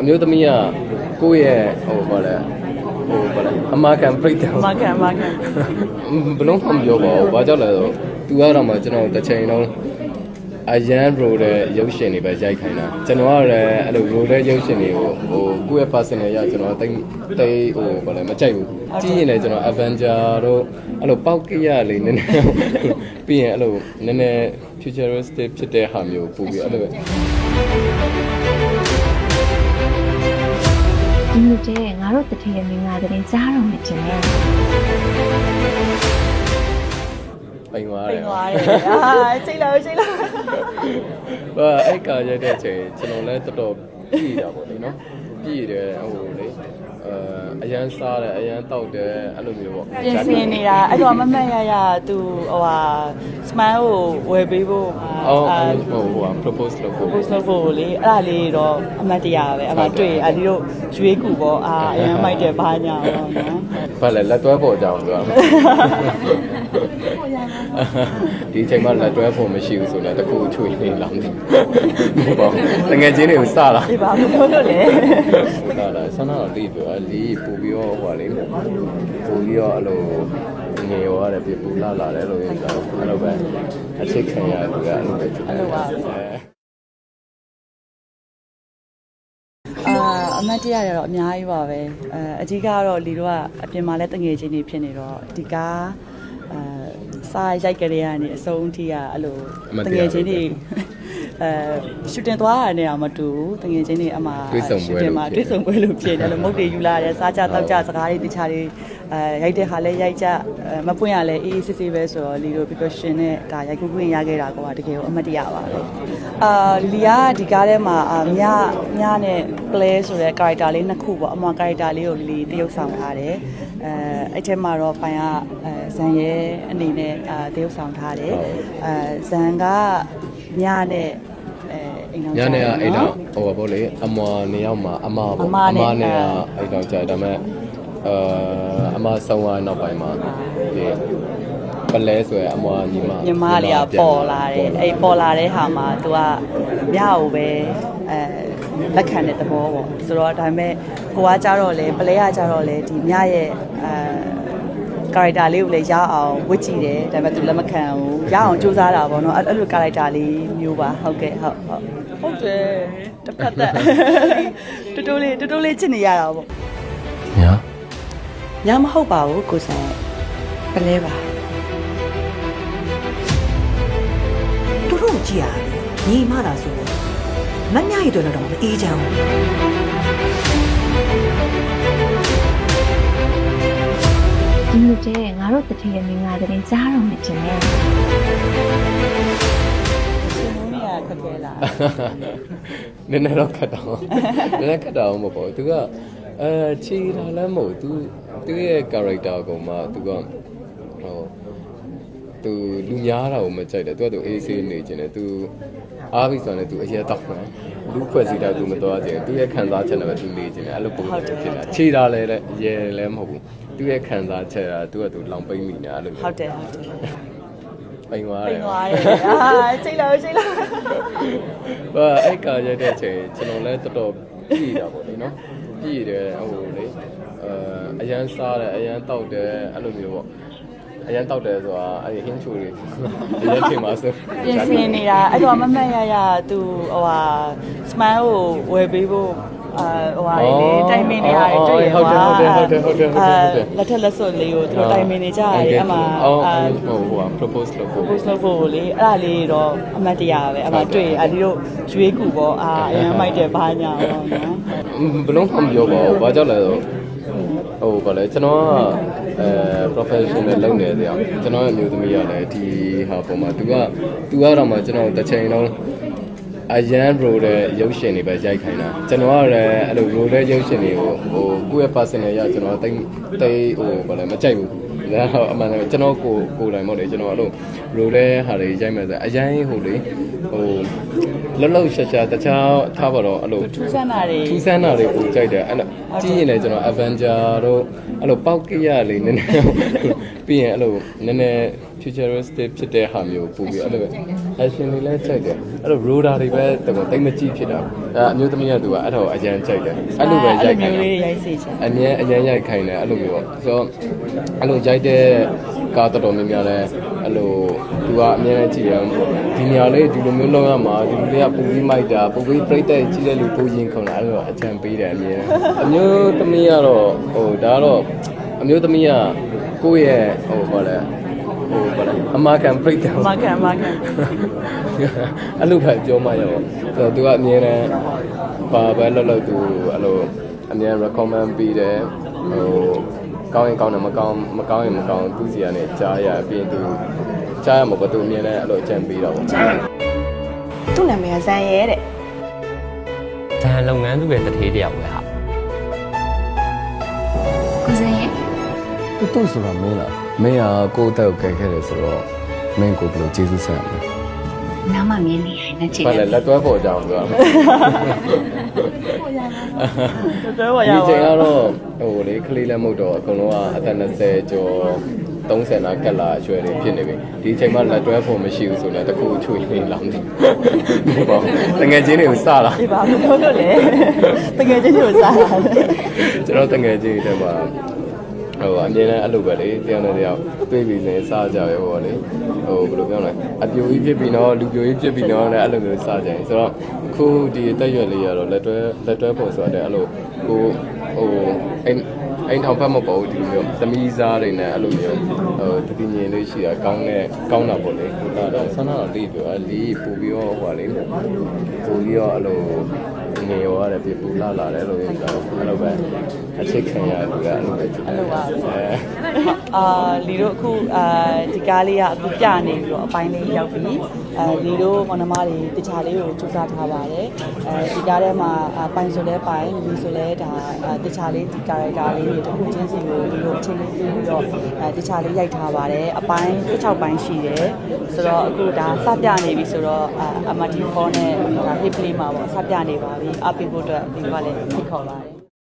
အမျိုးသမီးကကိုယ့်ရဲ့ဟိုဘာလဲဟိုဘာလဲအမာခံပြိတ္တာမကန်မကန်ဘလုံးမှမပြောပါဘူးဘာကြောင့်လဲဆိုတော့ तू ကတော့မှကျွန်တော်တစ်ချိန်လုံးအရန် roll တဲ့ရုပ်ရှင်တွေပဲရိုက်ခိုင်းတာကျွန်တော်ကလည်းအဲ့လို roll တဲ့ရုပ်ရှင်တွေကိုဟိုကိုယ့်ရဲ့ personal ရကျွန်တော်တိတ်တိတ်ဟိုဘာလဲမကြိုက်ဘူးကြည့်ရင်လည်းကျွန်တော် Avenger တို့အဲ့လိုပောက်ကရလေးနည်းနည်းပြီးရင်အဲ့လိုနည်းနည်း futuristic ဖြစ်တဲ့ဟာမျိုးပို့ပြီးအဲ့လိုပဲ ဒီလိုကျဲငါတို့တထေရမင်္ဂလာတဲ့ကြားတော့မှကျင်တယ်ပိန်သွားတပိယ်န်သွားတယ်အာချိန်လာချိန်လာဟာအဲ့ကာရိုက်တဲ့အချိန်ကျွန်တော်လည်းတော်တော်ပြည်တာပေါ့လေနော်ပြည်တယ်ဟိုလေ အဲအရန်စားတယ်အရန်တောက်တယ်အဲ့လိုမျိုးပေါ့ပြင်ဆင်နေတာအဲ့တော့မမတ်ရရသူဟိုဟာ smile ကိုဝယ်ပေးဖို့အော်ဟိုဟို propose လုပ်ဖို့ post လုပ်ဖို့လေအဲ့ဒါလေးတော့အမတ်တရားပဲအမတွေ့အဲ့ဒီတို့ရွေးကူပေါ့အာအရင်မိုက်တယ်ဘာညာပေါ့နော်ဘာလဲလက်တွဲပေါ်ကြအောင်ပြောဒီအချိန်မှာလက်တွဲဖို့မရှိဘူးဆိုတော့တခုချွေနေလောင်းတယ်ဟုတ်ပါဘူးတငယ်ချင်းတွေကိုစလာဒီပါမလို့လို့လေစလာဆန္ဒတော့လေးပြောလေးပို့ပြီးတော့ဟိုလေပို့ပြီးတော့အဲ့လိုငယ်ရောရတယ်ပြပူလာလာတယ်လို့ပြောတာအဲ့လိုပဲအချစ်ခံရသူကအဲ့လိုပဲအဲ့လိုပါအာအမတ်တရားရတော့အများကြီးပါပဲအဲအကြီးကတော့လီတို့ကအပြင်မှာလည်းတငယ်ချင်းတွေဖြစ်နေတော့ဒီကားအဲစားရိုက်ကြတဲ့ကနေအဆုံးထိကအဲ့လိုတငယ်ချင်းတွေ အဲရှူတင်သွားတာနဲ့အောင်မတူဘူးတငယ်ချင်းတွေအမှမှာတွေ့ဆုံပွဲလို့ဖြစ်တယ်လို့မုတ်တွေယူလာတယ်စားကြတောက်ကြစကားတွေတခြားတွေအဲရိုက်တဲ့ဟာလည်းရိုက်ကြမပွင့်ရလဲအေးအေးဆေးဆေးပဲဆိုတော့လီတို့ precaution နဲ့ဒါရိုက်ကူးခွင့်ရခဲ့တာကတကယ်ကိုအမတ်တရားပါပဲအာလီကဒီကားထဲမှာမြမြနဲ့ play ဆိုတဲ့ character လေးနှစ်ခုပေါ့အမွန် character လေးကိုလီတရုပ်ဆောင်ထားတယ်အဲအဲ့ထဲမှာတော့ပိုင်ကအဲဇန်ရဲအနေနဲ့အာတရုပ်ဆောင်ထားတယ်အဲဇန်က မြနဲ့အဲအိမ်တော်ညနေကအဲ့တော့ဟိုပါဗောလေအမွာနေရောက်မှာအမပေါ့အမနဲ့နဲ့ကအဲ့တော့ကြာဒါပေမဲ့အာအမဆုံးသွားတဲ့နောက်ပိုင်းမှာဒီပလဲဆိုရယ်အမွာညီမညီမလေးကပေါ်လာတယ်အဲ့ပေါ်လာတဲ့ဟာမှာ तू ကမြကိုပဲအဲလက်ခံတဲ့သဘောပေါ့ဆိုတော့ဒါပေမဲ့ကိုကကြတော့လေပလဲကကြတော့လေဒီမြရဲ့အဲ character လေးကိုလည်းရအောင်ဝတ်ကြည့်တယ်ဒါပေမဲ့ तू လက်မခံဘူးရအောင်စူးစမ်းတာပေါ့နော်အဲ့အဲ့လို character လေးမျိုးပါဟုတ်ကဲ့ဟုတ်ဟုတ်ဟုတ်တယ်တစ်ဖက်သက်တူတူလေးတူတူလေးချစ်နေရတာပေါ့ညာညမဟုတ်ပါဘူးကိုဆန်ပလဲပါသူတို့ကိုကြည့်ရတယ်ညီမသာဆိုမမြရည်တော်တော့မအေးချမ်းဘူး ဒီလိုကျဲငါတို့တထေရမင်္ဂလာတဲ့ကြားတော့မှကျင်တယ်ရှင်မိုးနေရခက်ခဲလားနည်းနည်းတော့ခတ်တော့နည်းနည်းခတ်တော့မဟုတ်ပါဘူးသူကအဲချီတာလည်းမဟုတ်သူသူရဲ့ character ကောင်မှသူကဟိုသူလူများတာကိုမကြိုက်တယ်သူကသူအေးဆေးနေခြင်းတယ်သူအားပြီးဆိုရင်လည်းသူအရက်တော့မယ်လူဖွဲ့စည်းတာသူမတော်ခြင်းသူရဲ့ခံစားချက်နဲ့ပဲသူနေခြင်းတယ်အဲ့လိုပုံစံဖြစ်တာခြေတာလည်းရဲလည်းမဟုတ်ဘူး သူရဲ့ခံစားချက်ကသူကသူလောင်ပိမ့်မိနေတာအဲ့လိုဟုတ်တယ်ဟုတ်တယ်ပိန်သွားတပိယ်န်သွားတယ်အာချိန်လာချိန်လာဟာအဲ့ကာရိုက်တဲ့အချိန်ကျွန်တော်လည်းတော်တော်ပြည်တာပေါ့လေနော်ပြည်တယ်ဟိုလေအဲအရန်စားတယ်အရန်တောက်တယ်အဲ့လိုမျိုးပေါ့အရန်တောက်တယ်ဆိုတာအဲ့ဒီဟင်းချိုတွေအရန်ထင်ပါဆိုပြင်ဆင်နေတာအဲ့တော့မမတ်ရရသူဟိုဟာ smile ကိုဝယ်ပေးဖို့ အာဟိုဟာလေတိုင်မင်နေရတယ်တွေ့ရဟုတ်တယ်ဟုတ်တယ်ဟုတ်တယ်ဟုတ်တယ်ဟုတ်တယ်ဟုတ်တယ်လက်ထက်လက်စွပ်လေးကိုသူတို့တိုင်မင်နေကြရတယ်အမှအော်အာဟိုဟို propose လုပ်ဖို့ post လုပ်ဖို့လေအဲ့ဒါလေးတော့အမတ်တရားပဲအမှတွေ့အဲ့ဒီတို့ရွေးကူပေါ့အာအရင်မိုက်တယ်ဘာညာပေါ့နော်ဘလုံးမှမပြောပါဘူးဘာကြောင့်လဲဆိုဟိုဘာလဲကျွန်တော်ကအဲ professional လုပ်နေတယ်အောင်ကျွန်တော်ရဲ့အမျိုးသမီးကလည်းဒီဟာပေါ်မှာ तू က तू ကတော့မှကျွန်တော်တစ်ချိန်လုံး အရန် roll တဲ့ရုပ်ရှင်တွေပဲရိုက်ခိုင်းတာကျွန်တော်ကလည်းအဲ့လို roll တဲ့ရုပ်ရှင်တွေကိုဟိုကိုယ့်ရဲ့ personal ရကျွန်တော်တိတ်တိတ်ဟိုဘာလဲမကြိုက်ဘူးမ ဒါတော့အမှန်တကယ်ကျွန်တော်ကိုကိုယ်တိုင်မို့လေကျွန်တော်အဲ့လိုရိုလဲဟာတွေရိုက်မယ်ဆိုအရင်ဟိုလေဟိုလောလောရှာရှာတခြားထားပါတော့အဲ့လိုထူးဆန်းတာတွေထူးဆန်းတာတွေကိုကြိုက်တယ်အဲ့လိုကြည့်ရင်လည်းကျွန်တော် Avenger တို့အဲ့လိုပောက်ကရလေးနည်းနည်းပြီးရင်အဲ့လိုနည်းနည်း futuristic ဖြစ်တဲ့ဟာမျိုးပို့ပြီးအဲ့လို action လေးလည်းကြိုက်တယ်အဲ့လို roller တွေပဲတကယ်တိတ်မကြည့်ဖြစ်တာအဲ့အမျိုးသမီးကသူကအဲ့တော့အရန်ကြိုက်တယ်အဲ့လိုပဲရိုက်ခိုင်းမျိုးတာလေးရိုက်စေချင်အမြဲအញ្ញရိုက်ခိုင်းတယ်အဲ့လိုမျိုးပေါ့ဆိုတော့အဲ့လိုရိုက်တဲ့ကားတော်တော်များများလဲအဲ့လိုသူကအမြဲတမ်းကြည့်ရဒီနေရာလေးဒီလိုမျိုးလုပ်ရမှာဒီလိုလေးကပူပြီးမိုက်တာပူပြီးပြိတ်တဲ့ကြည့်တဲ့လူပူရင်ခုန်တာအဲ့လိုအချံပေးတယ်အမြဲအမျိုးသမီးကတော့ဟိုဒါကတော့အမျိုးသမီးကကိုယ့်ရဲ့ဟိုဘာလဲဟိုဘာလဲအမာခံပြိတ်တယ်မကန်မကန်အဲ့လိုပဲပြောမှရပါဆိုတော့သူကအမြဲတမ်းဘာပဲလောက်လောက်သူအဲ့လိုအမြဲ recommend ပေးတယ်ဟို ကောင်းရင်ကောင်းတယ်မကောင်းမကောင်းရင်မကောင်းသူစီကနေကြားရပြီးရင်သူကြားရမှာပဲသူအမြဲတမ်းအဲ့လိုအကြံပေးတာပေါ့သူ့နာမည်ကဇန်ရဲတဲ့ဇန်လုပ်ငန်းသူရဲ့တထေးတယောက်ပဲဟာကိုစင်ရဲ့သူတို့ဆိုတာမင်းလားမင်းကကိုယ့်အတက်ကိုကဲခဲ့တယ်ဆိုတော့မင်းကိုဘယ်လိုကျေးဇူးဆက်ရမလဲနားမမြင်နေရင် နဲ့ချစ်ဘာတလဲယ်လက်တွဲပေါ်ကြအောင်ပြောရမယ်တွဲဝရဒီပါချိန်ကတော့ဟိုလေကလေးလည်းမဟုတ်တော့အကုန်လုံးကအသက်20ကျော်30နာကက်လာအရွယ်တွေဖြစ်နေပြီဒီချိန်မှာလက်တွဲဖို့မရှိဘူးဆိုတော့တခုချွေနေလောင်းတယ်ဟုတ်ပါဘူးတငယ်ချင်းတွေကိုစလာ ဒီပါမလို့လို့လေတကယ်ချင်းကိုစားတာလေကျွန်တော်တငယ်ချင်းတွေမှာ ဟိုအမြဲတမ်းအဲ့လိုပဲလေတယောက်နဲ့တယောက်တွေ့ပြီးနေစကြပဲဟိုလေဟိုဘယ်လိုပြောလဲအပြိုကြီးဖြစ်ပြီးတော့လူပြိုကြီးဖြစ်ပြီးတော့လည်းအဲ့လိုမျိုးစကြရင်ဆိုတော့အခုဒီတက်ရွက်လေးရတော့လက်တွဲလက်တွဲဖို့ဆိုတော့အဲ့လိုကိုဟိုအိမ်အိမ်ထောင်ဖက်မပေါ်ဘူးဒီလိုမျိုးသမီးစားတွေနဲ့အဲ့လိုမျိုးဟိုတတိညင်လေးရှိတာကောင်းတဲ့ကောင်းတာပေါ့လေဟိုတော့ဆန္ဒတော့လေးပြောအဲ့လေးပို့ပြီးတော့ဟိုပါလေပို့ပြီးတော့အဲ့လို ငယ်ရောရတယ်ပြပူလာလာတယ်လို့ပြောတော့အဲ့လိုပဲအချစ်ခံရသူကအဲ့လိုပဲကြည့်အဲ့လိုပါအဲအာလီတို့အခုအာဒီကားလေးကအခုပြနေပြီးတော့အပိုင်းလေးရောက်ပြီအာလီတို့မောင်နှမတွေတခြားလေးကိုစူးစမ်းထားပါတယ်အဲဒီကားထဲမှာအာပိုင်ဆိုလဲပိုင်လီဆိုလဲဒါအာတခြားလေးဒီကာရက်တာလေးတွေတစ်ခုချင်းစီကိုလီတို့အချိန်လေးပြီးပြီးတော့အဲတခြားလေးရိုက်ထားပါတယ်အပိုင်း16ပိုင်းရှိတယ်ဆိုတော့အခုဒါစပြနေပြီဆိုတော့အာ MRT4 နဲ့ဒါ hip play မှာပေါ့စပြနေပါပြီအပိဖို့အတွက်ဒီကလည်းဖိတ်ခေါ်ပါတယ်